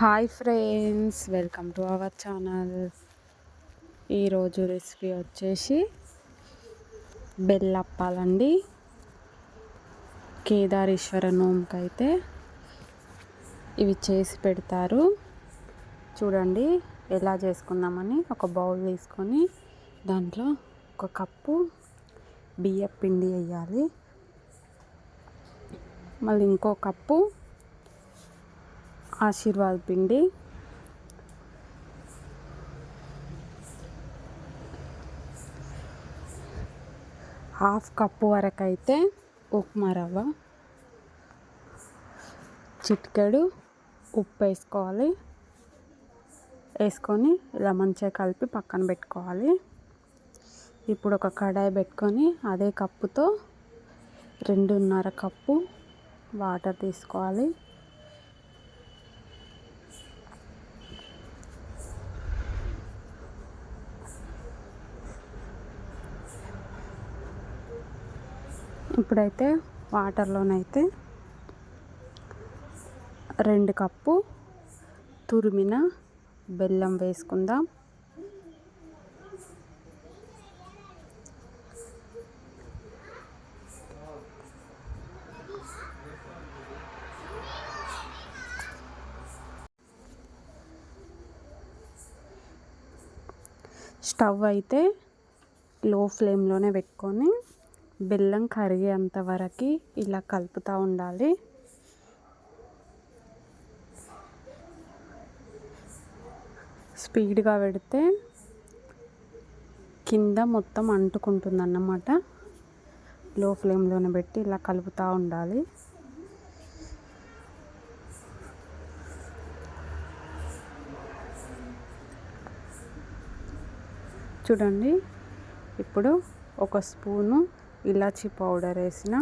Hi friends welcome to our channel. ఈరోజు recipe వచ్చేసి బెల్లప్పాలండి. కేదారేశ్వర నోముకైతే ఇవి చేసి పెడతారు. చూడండి ఎలా చేసుకుందామని ఒక బౌల్ తీసుకొని దాంట్లో ఒక కప్పు బియ్య పిండి వేయాలి. మళ్ళీ ఇంకో కప్పు ఆశీర్వాద్ పిండి. హాఫ్ కప్పు వరకు అయితే ఉప్మా రవ్వ. చిటికెడు ఉప్పు వేసుకోవాలి. వేసుకొని ఇలా మంచిగా కలిపి పక్కన పెట్టుకోవాలి. ఇప్పుడు ఒక కడాయి పెట్టుకొని అదే కప్పుతో రెండున్నర కప్పు వాటర్ తీసుకోవాలి. ఇప్పుడైతే వాటర్లోనైతే రెండు కప్పు తురిమిన బెల్లం వేసుకుందాం. స్టవ్ అయితే లో ఫ్లేమ్లోనే పెట్టుకొని బెల్లం కరిగేంత వరకు ఇలా కలుపుతూ ఉండాలి. స్పీడ్గా పెడితే కింద మొత్తం అంటుకుంటుంది అన్నమాట లో ఫ్లేమ్లోనే పెట్టి ఇలా కలుపుతూ ఉండాలి. చూడండి ఇప్పుడు ఒక స్పూను ఇలాచీ పౌడర్ వేసిన.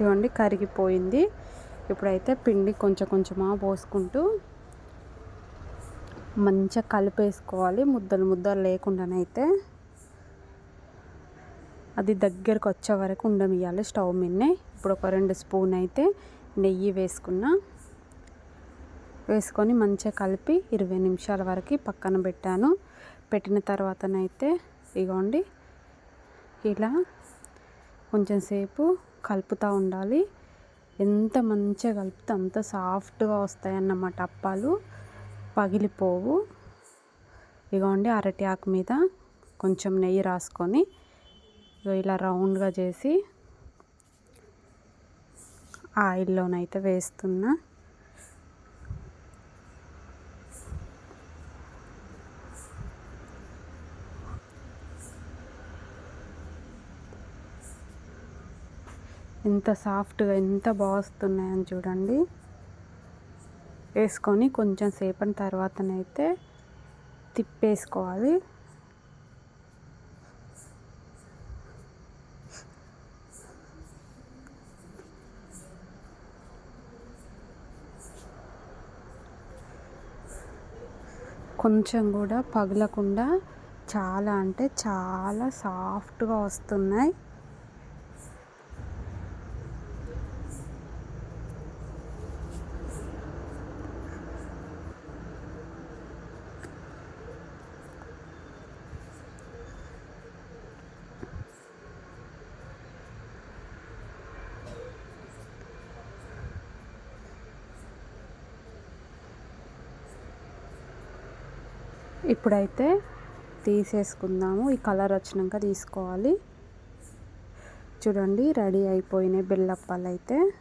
ఇవ్వండి కరిగిపోయింది. ఇప్పుడైతే పిండి కొంచెం కొంచెమా పోసుకుంటూ మంచిగా కలిపేసుకోవాలి ముద్దలు ముద్దలు లేకుండానైతే అది దగ్గరకు వచ్చే వరకు ఉండమియాలి స్టవ్ మీదనే. ఇప్పుడు ఒక రెండు స్పూన్ అయితే నెయ్యి వేసుకున్నా. వేసుకొని మంచిగా కలిపి ఇరవై నిమిషాల వరకు పక్కన పెట్టాను. పెట్టిన తర్వాతనైతే ఇగోండి ఇలా కొంచెం సేపు కలుపుతూ ఉండాలి. ఎంత మంచిగా కలిపితే అంత సాఫ్ట్గా వస్తాయన్నమాట అప్పాలు. పగిలిపోవు. ఇగోండి అరటి ఆకు మీద కొంచెం నెయ్యి రాసుకొని ఇలా రౌండ్గా చేసి ఆయిల్లోనైతే వేస్తున్నా. ఎంత సాఫ్ట్గా ఎంత బాగుస్తున్నాయని చూడండి. వేసుకొని కొంచెం సేపటి తర్వాతనైతే తిప్పేసుకోవాలి. కొంచెం కూడా పగలకుండా చాలా అంటే చాలా సాఫ్ట్గా వస్తున్నాయి. ఇప్పుడైతే తీసేసుకుందాము. ఈ కలర్ వచ్చినాక తీసుకోవాలి. చూడండి రెడీ అయిపోయినాయి బెల్లప్పాలు అయితే.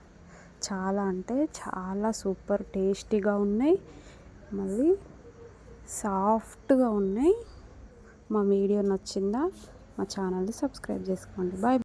చాలా అంటే చాలా సూపర్ టేస్టీగా ఉన్నాయి. మళ్ళీ సాఫ్ట్గా ఉన్నాయి. మా వీడియో నచ్చిందా? మా ఛానల్ని సబ్స్క్రైబ్ చేసుకోండి. బాయ్.